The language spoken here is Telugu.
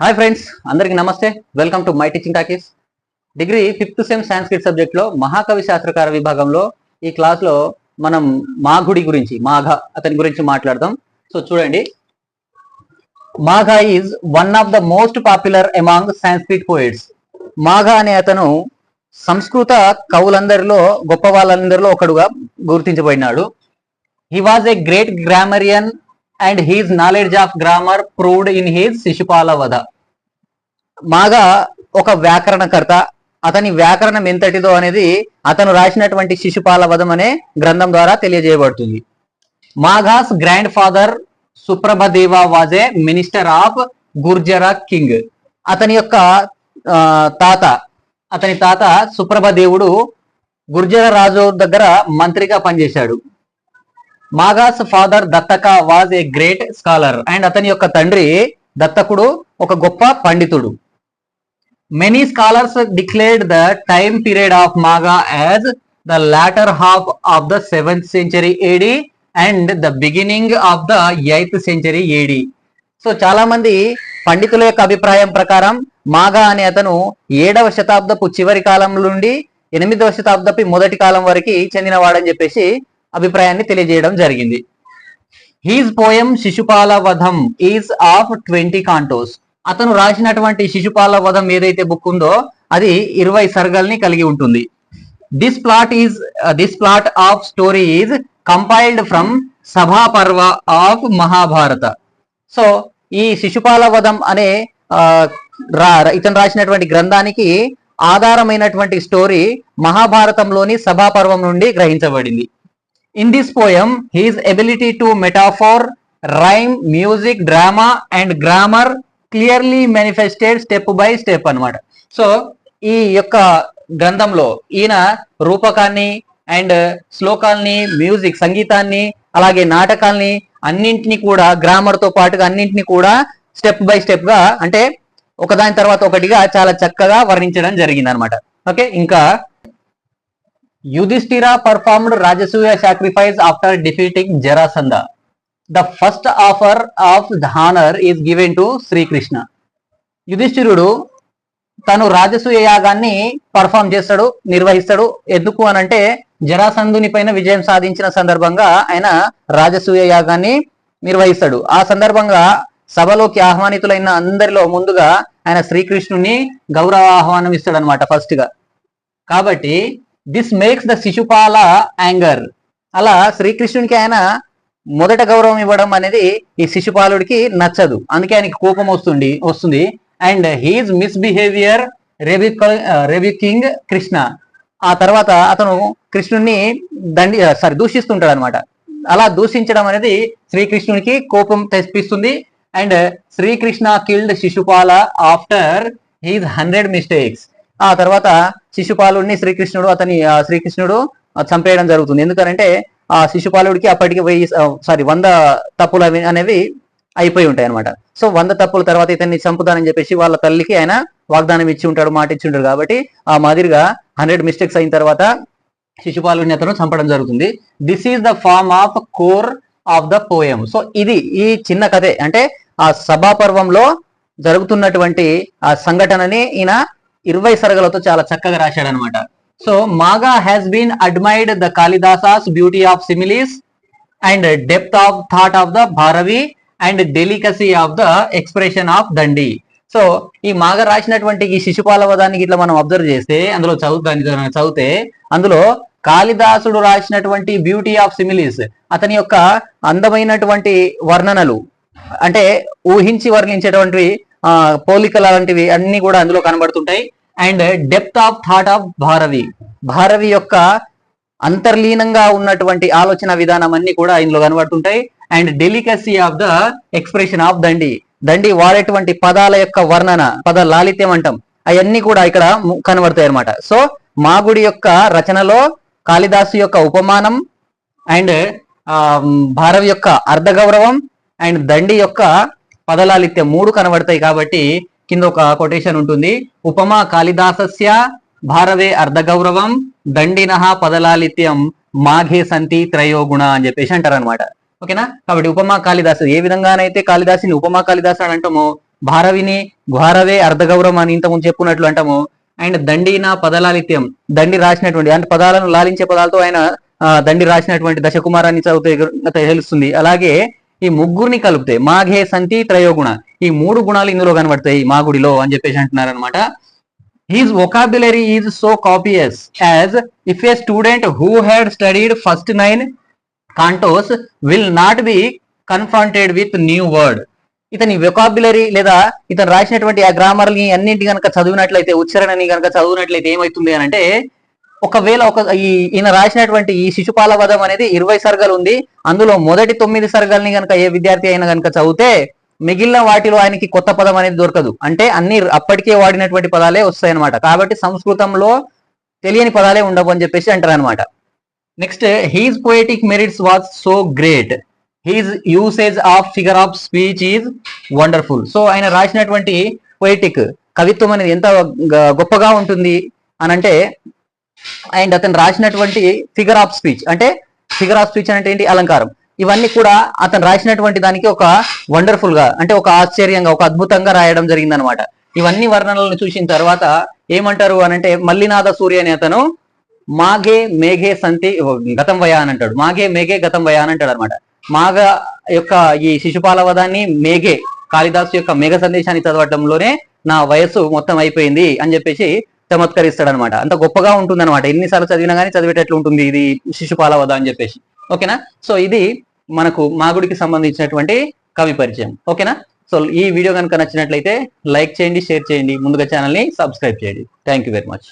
హాయ్ ఫ్రెండ్స్ అందరికీ నమస్తే. Welcome to my teaching talkies degree fifth sem Sanskrit సబ్జెక్ట్లో మహాకవి శాస్త్రకార విభాగంలో ఈ క్లాస్లో మనం మాఘుడి గురించి మాఘ అతని గురించి మాట్లాడదాం. సో చూడండి. Magha is one of the most popular among Sanskrit poets Magha అనే అతను సంస్కృత కవులందరిలో గొప్ప వాళ్ళందరిలో ఒకడుగా గుర్తించబడినాడు. He was a great grammarian and his knowledge of grammar proved in his Shishupala Vadha Magha ఒక వ్యాకరణకర్త అతని వ్యాకరణం ఎంతటిదో అనేది అతను రాసినటువంటి శిశుపాల వధం అనే గ్రంథం ద్వారా తెలియజేయబడుతుంది. Magha's grandfather Suprabhadeva was a minister of Gurjara king అతని యొక్క తాత అతని తాత సుప్రభదేవుడు గుర్జర రాజు దగ్గర మంత్రిగా పనిచేశాడు. Magha's father Dattaka was a great scholar. And అతని యొక్క తండ్రి దత్తకుడు ఒక గొప్ప పండితుడు. Many scholars declared the time period of Magha as the latter half of the seventh century AD and the beginning of the eighth century AD so చాలా మంది పండితుల యొక్క అభిప్రాయం ప్రకారం మాగా అనే అతను ఏడవ శతాబ్దపు చివరి కాలం నుండి ఎనిమిదవ శతాబ్దపు మొదటి కాలం వరకు చెందినవాడని చెప్పేసి అభిప్రాయాన్ని తెలియజేయడం జరిగింది. His poem Shishupala Vadham is of twenty cantos అతను రాసినటువంటి శిశుపాల వధం ఏదైతే బుక్ ఉందో అది ఇరవై సర్గల్ని కలిగి ఉంటుంది. This plot is this plot of story is compiled from Sabha Parva of Mahabharata so ఈ శిశుపాల వధం అనే ఆ, రా- ఇతను రాసినటువంటి గ్రంథానికి ఆధారమైనటువంటి స్టోరీ మహాభారతంలోని సభాపర్వం నుండి గ్రహించబడింది. In this poem his ability to metaphor rhyme music drama and grammar clearly manifested step by step అన్నమాట. సో ఈ యొక్క గ్రంథంలో ఈయన రూపకాన్ని అండ్ శ్లోకాల్ని మ్యూజిక్ సంగీతాన్ని అలాగే నాటకాల్ని అన్నింటినీ కూడా గ్రామర్తో పాటుగా అన్నింటినీ కూడా స్టెప్ బై స్టెప్గా అంటే ఒకదాని తర్వాత ఒకటిగా చాలా చక్కగా వర్ణించడం జరిగింది అనమాట ఓకే ఇంకా Yudhishthira performed Rajasuya sacrifice after defeating Jarasandha the first offer of the honour is given to Srikrishna యుధిష్ఠిరుడు తను రాజసూయ యాగాన్ని పర్ఫామ్ చేస్తాడు నిర్వహిస్తాడు. ఎందుకు అనంటే జరాసంధుని పైన విజయం సాధించిన సందర్భంగా ఆయన రాజసూయ యాగాన్ని నిర్వహిస్తాడు. ఆ సందర్భంగా సభలోకి ఆహ్వానితులైన అందరిలో ముందుగా ఆయన శ్రీకృష్ణుని గౌరవ ఆహ్వానం ఇస్తాడు అనమాట ఫస్ట్గా. కాబట్టి this makes the Shishupala anger అలా శ్రీకృష్ణునికి ఆయన మొదట గౌరవం ఇవ్వడం అనేది ఈ శిశుపాలుడికి నచ్చదు. అందుకే ఆయనకి కోపం వస్తుంది వస్తుంది. And his misbehaviour king Krishna ఆ తర్వాత అతను కృష్ణుణ్ణి దండి సారీ దూషిస్తుంటాడు అనమాట అలా దూషించడం అనేది శ్రీకృష్ణునికి కోపం తెప్పిస్తుంది. And Srikrishna killed Shishupala after his hundred mistakes ఆ తర్వాత శిశుపాలుడిని శ్రీకృష్ణుడు అతని ఆ, శ్రీకృష్ణుడు చంపేయడం జరుగుతుంది. ఎందుకంటే ఆ శిశుపాలుడికి అప్పటికి వెయ్యి సారీ వంద తప్పులు అవి అనేవి అయిపోయి ఉంటాయి అనమాట సో వంద తప్పుల తర్వాత ఇతన్ని చంపుతానని చెప్పేసి వాళ్ళ తల్లికి ఆయన వాగ్దానం ఇచ్చి ఉంటాడు మాట ఇచ్చి ఉంటాడు కాబట్టి ఆ మాదిరిగా హండ్రెడ్ మిస్టేక్స్ అయిన తర్వాత శిశుపాలుడిని అతను చంపడం జరుగుతుంది. This is the form of core of the poem so ఇది ఈ చిన్న కథే. అంటే ఆ సభాపర్వంలో జరుగుతున్నటువంటి ఆ సంఘటనని ఈయన ఇరవై సరగలతో చాలా చక్కగా రాశాడు అనమాట so Magha has been admired the Kalidasa's beauty of similes and depth of thought of the Bharavi and delicacy of the expression of Dandi so ఈ మాగ రాసినటువంటి ఈ శిశుపాలవదానికి ఇట్లా మనం అబ్జర్వ్ చేస్తే అందులో చదువుతాని చదివితే అందులో కాళిదాసుడు రాసినటువంటి బ్యూటీ ఆఫ్ సిమిలీస్ అతని యొక్క అందమైనటువంటి వర్ణనలు అంటే ఊహించి వర్ణించేటువంటి ఆ, పోలికలు అలాంటివి అన్ని కూడా అందులో కనబడుతుంటాయి. And depth of thought of Bharavi. Bharavi యొక్క అంతర్లీనంగా ఉన్నటువంటి ఆలోచన విధానం అన్ని కూడా ఇందులో కనబడుతుంటాయి. And delicacy of the expression of Dandi. Dandi వాడేటువంటి పదాల యొక్క వర్ణన పద లాలిత్యం అంటాం. అవన్నీ కూడా ఇక్కడ కనబడతాయి అన్నమాట. సో మాగుడి యొక్క రచనలో కాళిదాసు యొక్క ఉపమానం అండ్ భారవి యొక్క అర్ధగౌరవం అండ్ దండి యొక్క పదలాలిత్యం మూడు కనబడతాయి కాబట్టి కింద ఒక కొటేషన్ ఉంటుంది. ఉపమా కాళిదాసస్య భారవే అర్ధగౌరవం దండిన పదలాలిత్యం మాఘే సంతి త్రయోగుణ అని చెప్పేసి అంటారు అనమాట ఓకేనా? కాబట్టి ఉపమా కాళిదాసు ఏ విధంగానైతే కాళిదాసుని ఉపమా కాళిదాసు అని అంటామో భారవిని భారవే అర్ధగౌరవం అని ఇంతకుముందు చెప్పుకున్నట్లు అంటాము అండ్ దండిన పదలాలిత్యం దండి రాసినటువంటి అంటే పదాలను లాలించే పదాలతో ఆయన ఆ, దండి రాసినటువంటి దశకుమారాన్ని చదివితే తెలుస్తుంది. అలాగే ఈ ముగ్గురిని కలిపితే మాఘే సంతి త్రయోగుణ. ఈ మూడు గుణాలు ఇందులో కనబడతాయి మా గుడిలో అని చెప్పేసి అంటున్నారు అనమాట his vocabulary is so copious as if a student who had studied first nine cantos will not be confronted with new word ఇతని వెకాబులరీ లేదా ఇతను రాసినటువంటి ఆ గ్రామర్ని అన్నింటి కనుక చదివినట్లయితే ఉచ్చారణని కనుక చదివినట్లయితే ఏమవుతుంది అని అంటే ఒకవేళ ఒక ఈ ఈయన రాసినటువంటి ఈ శిశుపాల వధం అనేది ఇరవై సర్గలు ఉంది అందులో మొదటి తొమ్మిది సర్గల్ని కనుక ఏ విద్యార్థి అయినా కనుక చదివితే మిగిలిన వాటిలో ఆయనకి కొత్త పదం అనేది దొరకదు. అంటే అన్ని అప్పటికే వాడినటువంటి పదాలే వస్తాయన్నమాట. కాబట్టి సంస్కృతంలో తెలియని పదాలే ఉండవు అని చెప్పేసి అంటారనమాట next his poetic merits was so great. His usage of figure of speech is wonderful. So ఆయన రాసినటువంటి పోయిటిక్ కవిత్వం అనేది ఎంత గొప్పగా ఉంటుంది అని అంటే అండ్ అతను రాసినటువంటి ఫిగర్ ఆఫ్ స్పీచ్ అంటే ఫిగర్ ఆఫ్ స్పీచ్ అంటే ఏంటి? అలంకారం. ఇవన్నీ కూడా అతను రాసినటువంటి దానికి ఒక వండర్ఫుల్గా అంటే ఒక ఆశ్చర్యంగా ఒక అద్భుతంగా రాయడం జరిగిందనమాట ఇవన్నీ వర్ణనలను చూసిన తర్వాత ఏమంటారు అని అంటే మల్లినాథ సూర్య అనే అతను మాగే మేఘే సంతి గతం వయా అని అంటాడు. మాగే మేఘే గతం వయా అని అంటాడు అనమాట మాగ యొక్క ఈ శిశుపాల వదాన్ని మేఘే కాళిదాసు యొక్క మేఘ సందేశాన్ని చదవటంలోనే నా వయస్సు మొత్తం అయిపోయింది అని చెప్పేసి చమత్కరిస్తాడు అనమాట అంత గొప్పగా ఉంటుందన్నమాట ఎన్నిసార్లు చదివినా కానీ చదివేటట్లు ఉంటుంది ఇది శిశుపాల వద అని చెప్పేసి. ఓకేనా? సో ఇది మనకు మాగుడికి సంబంధించినటువంటి కవి పరిచయం. ఓకేనా? సో ఈ వీడియో కనుక నచ్చినట్లయితే లైక్ చేయండి షేర్ చేయండి. ముందుగా ఛానల్ని సబ్స్క్రైబ్ చేయండి. Thank you very much.